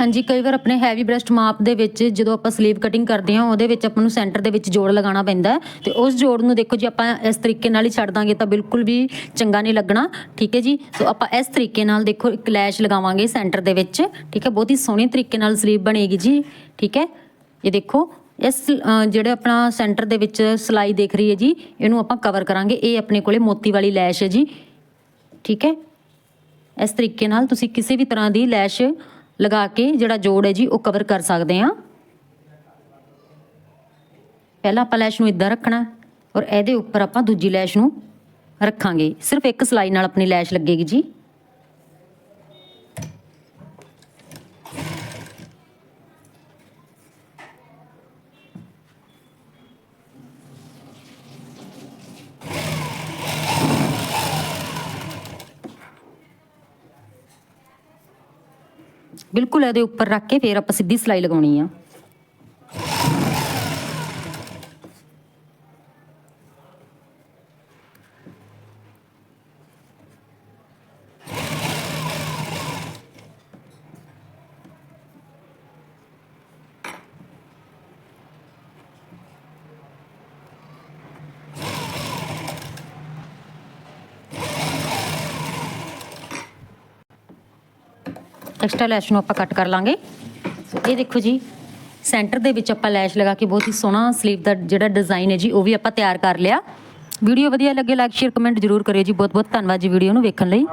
ਹਾਂਜੀ ਕਈ ਵਾਰ ਆਪਣੇ ਹੈਵੀ ਬ੍ਰੈਸਟ ਮਾਪ ਦੇ ਵਿੱਚ ਜਦੋਂ ਆਪਾਂ ਸਲੀਵ ਕਟਿੰਗ ਕਰਦੇ ਹਾਂ ਉਹਦੇ ਵਿੱਚ ਆਪਾਂ ਨੂੰ ਸੈਂਟਰ ਦੇ ਵਿੱਚ ਜੋੜ ਲਗਾਉਣਾ ਪੈਂਦਾ ਹੈ। ਤੇ ਉਸ ਜੋੜ ਨੂੰ ਦੇਖੋ ਜੀ ਆਪਾਂ ਇਸ ਤਰੀਕੇ ਨਾਲ ਹੀ ਛੱਡ ਦਾਂਗੇ ਤਾਂ ਬਿਲਕੁਲ ਵੀ ਚੰਗਾ ਨਹੀਂ ਲੱਗਣਾ ਠੀਕ ਹੈ ਜੀ? ਸੋ ਆਪਾਂ ਇਸ ਤਰੀਕੇ ਨਾਲ ਦੇਖੋ ਇੱਕ ਲੈਸ਼ ਲਗਾਵਾਂਗੇ ਸੈਂਟਰ ਦੇ ਵਿੱਚ ਠੀਕ ਹੈ? ਬਹੁਤ ਹੀ ਸੋਹਣੇ ਤਰੀਕੇ ਨਾਲ ਸਲੀਵ ਬਣੇਗੀ ਜੀ ਠੀਕ ਹੈ? ਇਹ ਦੇਖੋ ਇਸ ਅ, ਜਿਹੜੇ ਆਪਣਾ ਸੈਂਟਰ ਦੇ ਵਿੱਚ ਸਲਾਈ ਦੇਖ ਰਹੀ ਹੈ ਜੀ ਇਹਨੂੰ ਆਪਾਂ ਕਵਰ ਕਰਾਂਗੇ। ਇਹ ਆਪਣੇ ਕੋਲੇ ਮੋਤੀ ਵਾਲੀ ਲੈਸ਼ ਹੈ ਜੀ ਠੀਕ ਹੈ? ਇਸ ਤਰੀਕੇ ਨਾਲ ਤੁਸੀਂ ਕਿਸੇ ਵੀ ਤਰ੍ਹਾਂ ਦੀ ਲੈਸ਼ ਲਗਾ ਕੇ ਜਿਹੜਾ ਜੋੜ ਹੈ ਜੀ, ਉਹ ਕਵਰ ਕਰ ਸਕਦੇ ਆ ਪਹਿਲਾਂ ਆਪਾਂ ਲੈਸ਼ ਨੂੰ ਇਦਾਂ ਰੱਖਣਾ ਔਰ ਇਹਦੇ ਉੱਪਰ ਆਪਾਂ ਦੂਜੀ ਲੈਸ਼ ਨੂੰ ਰੱਖਾਂਗੇ। ਸਿਰਫ ਇੱਕ ਸਲਾਈ ਨਾਲ ਆਪਣੀ ਲੈਸ਼ ਲੱਗੇਗੀ ਜੀ। ਬਿਲਕੁਲ ਇਹਦੇ ਉੱਪਰ ਰੱਖ ਕੇ ਫਿਰ ਆਪਾਂ ਸਿੱਧੀ ਸਿਲਾਈ ਲਗਾਉਣੀ ਆ। ਐਕਸਟਰਾ ਲੈਸ਼ ਨੂੰ ਆਪਾਂ ਕੱਟ ਕਰ ਲਾਂਗੇ। ਸੋ ਇਹ ਦੇਖੋ ਜੀ ਸੈਂਟਰ ਦੇ ਵਿੱਚ ਆਪਾਂ ਲੈਸ਼ ਲਗਾ ਕੇ ਬਹੁਤ ਹੀ ਸੋਹਣਾ ਸਲੀਵ ਦਾ ਜਿਹੜਾ ਡਿਜ਼ਾਈਨ ਹੈ ਜੀ, ਉਹ ਵੀ ਆਪਾਂ ਤਿਆਰ ਕਰ ਲਿਆ। ਵੀਡੀਓ ਵਧੀਆ ਲੱਗੇ ਲਾਈਕ ਸ਼ੇਅਰ ਕਮੈਂਟ ਜ਼ਰੂਰ ਕਰਿਓ ਜੀ। ਬਹੁਤ ਬਹੁਤ ਧੰਨਵਾਦ ਜੀ ਵੀਡੀਓ ਨੂੰ ਵੇਖਣ ਲਈ।